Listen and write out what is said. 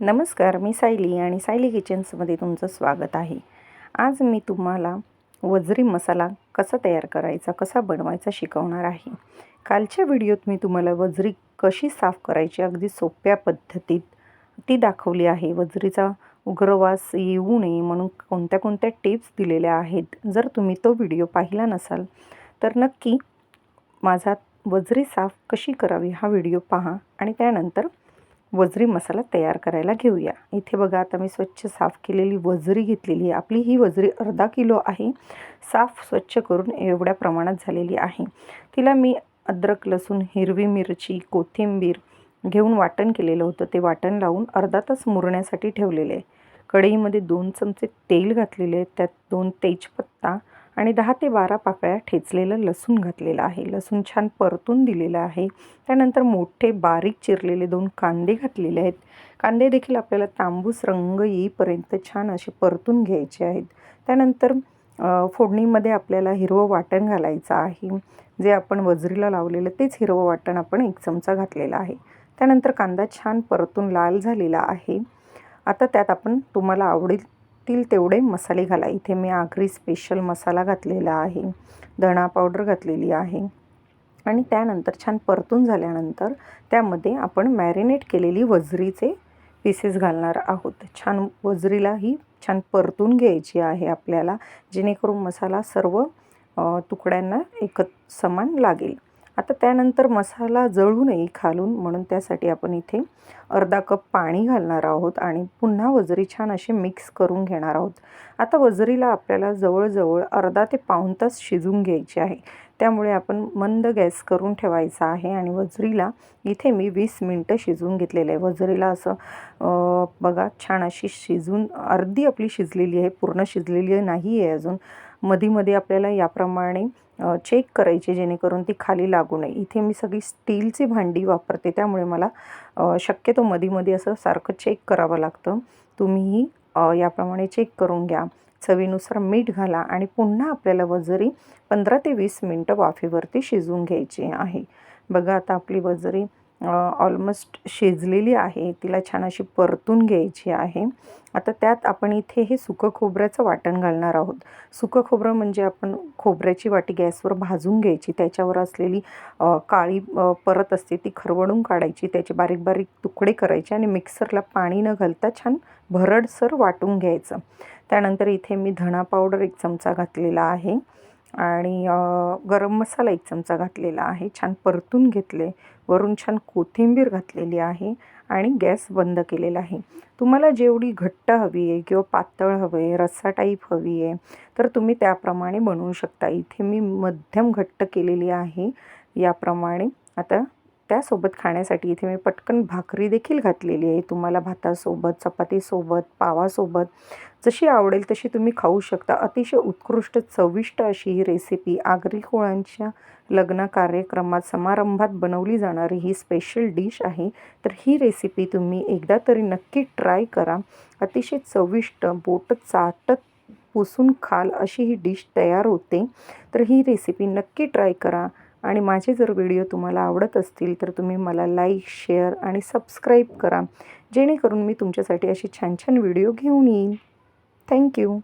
नमस्कार मी सायली आणि सायली किचन्समध्ये तुमचं स्वागत आहे. आज मी तुम्हाला वजरी मसाला कसा तयार करायचा कसा बनवायचा शिकवणार आहे. कालच्या व्हिडिओत मी तुम्हाला वजरी कशी साफ करायची अगदी सोप्या पद्धतीत ती दाखवली आहे. वजरीचा उग्रवास येऊ नये म्हणून कोणत्या कोणत्या टिप्स दिलेल्या आहेत जर तुम्ही तो व्हिडिओ पाहिला नसाल तर नक्की माझा वजरी साफ कशी करावी हा व्हिडिओ पहा आणि त्यानंतर वजरी मसाला तयार करायला घेऊया. इथे बघा आता मी स्वच्छ साफ केलेली वजरी घेतलेली आहे. आपली ही वजरी अर्धा किलो आहे. साफ स्वच्छ करून एवढ्या प्रमाणात झालेली आहे. तिला मी अद्रक लसूण हिरवी मिरची कोथिंबीर घेऊन वाटण केलेलं होतं. ते वाटण लावून अर्धा तास मुरण्यासाठी ठेवलेले आहे. कढईमध्ये दोन चमचे तेल घातलेले आहेत त्यात दोन तेजपत्ता आणि दहा ते बारा पाकळ्या ठेचलेलं लसूण घातलेलं आहे. लसूण छान परतून दिलेलं आहे. त्यानंतर मोठे बारीक चिरलेले दोन कांदे घातलेले आहेत. कांदे देखील आपल्याला तांबूस रंग येईपर्यंत छान असे परतून घ्यायचे आहेत. त्यानंतर फोडणीमध्ये आपल्याला हिरवं वाटण घालायचं आहे. जे आपण वजरीला लावलेलं तेच हिरवं वाटण आपण एक चमचा घातलेला आहे. त्यानंतर कांदा छान परतून लाल झालेला आहे. आता त्यात आपण तुम्हाला आवडेल लागतील तेवढे मसाले घाला. इथे मी आगरी स्पेशल मसाला घातलेला आहे. धणा पावडर घातलेली आहे. आणि त्यानंतर छान परतून झाल्यानंतर त्यामध्ये आपण मॅरिनेट केलेली वजरीचे पीसेस घालणार आहोत. छान वजरीला ही छान परतून घ्यायची आहे आपल्याला जेणेकरून मसाला सर्व तुकड्यांना एक समान लागेल. आता त्यानंतर मसाला जळू नये खालून म्हणून त्यासाठी आपण इथे अर्धा कप पाणी घालणार आहोत आणि पुन्हा वजरी छान अशी मिक्स करून घेणार आहोत. आता वजरीला आपल्याला जवळजवळ अर्धा ते पाऊण तास शिजून घ्यायचे आहे. त्यामुळे आपण मंद गॅस करून ठेवायचा आहे आणि वजरीला इथे मी वीस मिनटं शिजवून घेतलेलं आहे. वजरीला असं बघा छान अशी शिजून अर्धी आपली शिजलेली आहे पूर्ण शिजलेली नाही आहे अजून. मधीमध्ये आपल्याला याप्रमाणे चेक करायची जेणेकरून ती खाली लागू नये. इथे मी सगळी स्टीलची भांडी वापरते त्यामुळे मला शक्यतो मधीमध्ये असं सारखं चेक करावं लागतं. तुम्हीही याप्रमाणे चेक करून घ्या. चवीनुसार मीठ घाला आणि पुन्हा आपल्याला वजरी पंधरा ते वीस मिनटं वाफेवरती शिजवून घ्यायची आहे. बघा आता आपली वजरी ऑलमोस्ट शिजलेली आहे. तिला छान अशी परतून घ्यायची आहे. आता त्यात आपण इथे हे सुकं खोबऱ्याचं वाटण घालणार आहोत. सुकं खोबरं म्हणजे आपण खोबऱ्याची वाटी गॅसवर भाजून घ्यायची. त्याच्यावर असलेली काळी परत असते ती खरवडून काढायची. त्याचे बारीक बारीक तुकडे करायचे आणि मिक्सरला पाणी न घालता छान भरडसर वाटून घ्यायचं. त्यानंतर इथे मी धणा पावडर एक चमचा घातलेला आहे. आणि गरम मसाला एक चमचा घातलेला आहे. छान परतून घेतले. वरून छान कोथिंबीर घातलेली आहे आणि गॅस बंद केलेला आहे. तुम्हाला जेवढी घट्ट हवी आहे किंवा पातळ हवं आहे रस्सा टाईप हवी आहे तर तुम्ही त्याप्रमाणे बनवू शकता. इथे मी मध्यम घट्ट केलेली आहे. याप्रमाणे आता त्यासोबत खाण्यासाठी इथे मी पटकन भाकरी देखील घातलेली आहे. तुम्हाला भातासोबत चपातीसोबत पावासोबत जशी आवडेल तशी तुम्ही खाऊ शकता. अतिशय उत्कृष्ट चविष्ट अशी ही रेसिपी आगरी कोळांच्या लग्न कार्यक्रमात समारंभात बनवली जाणारी ही स्पेशल डिश आहे. तर ही रेसिपी तुम्ही एकदा तरी नक्की ट्राय करा. अतिशय चविष्ट बोट चाटत पुसून खाल अशी ही डिश तयार होते. तर ही रेसिपी नक्की ट्राय करा. आणि माझे जर व्हिडिओ तुम्हाला आवडत असतील तर तुम्ही मला लाईक शेअर आणि सबस्क्राईब करा. जेणेकरून मी तुमच्यासाठी अशी छान छान व्हिडिओ घेऊन येईन. थँक्यू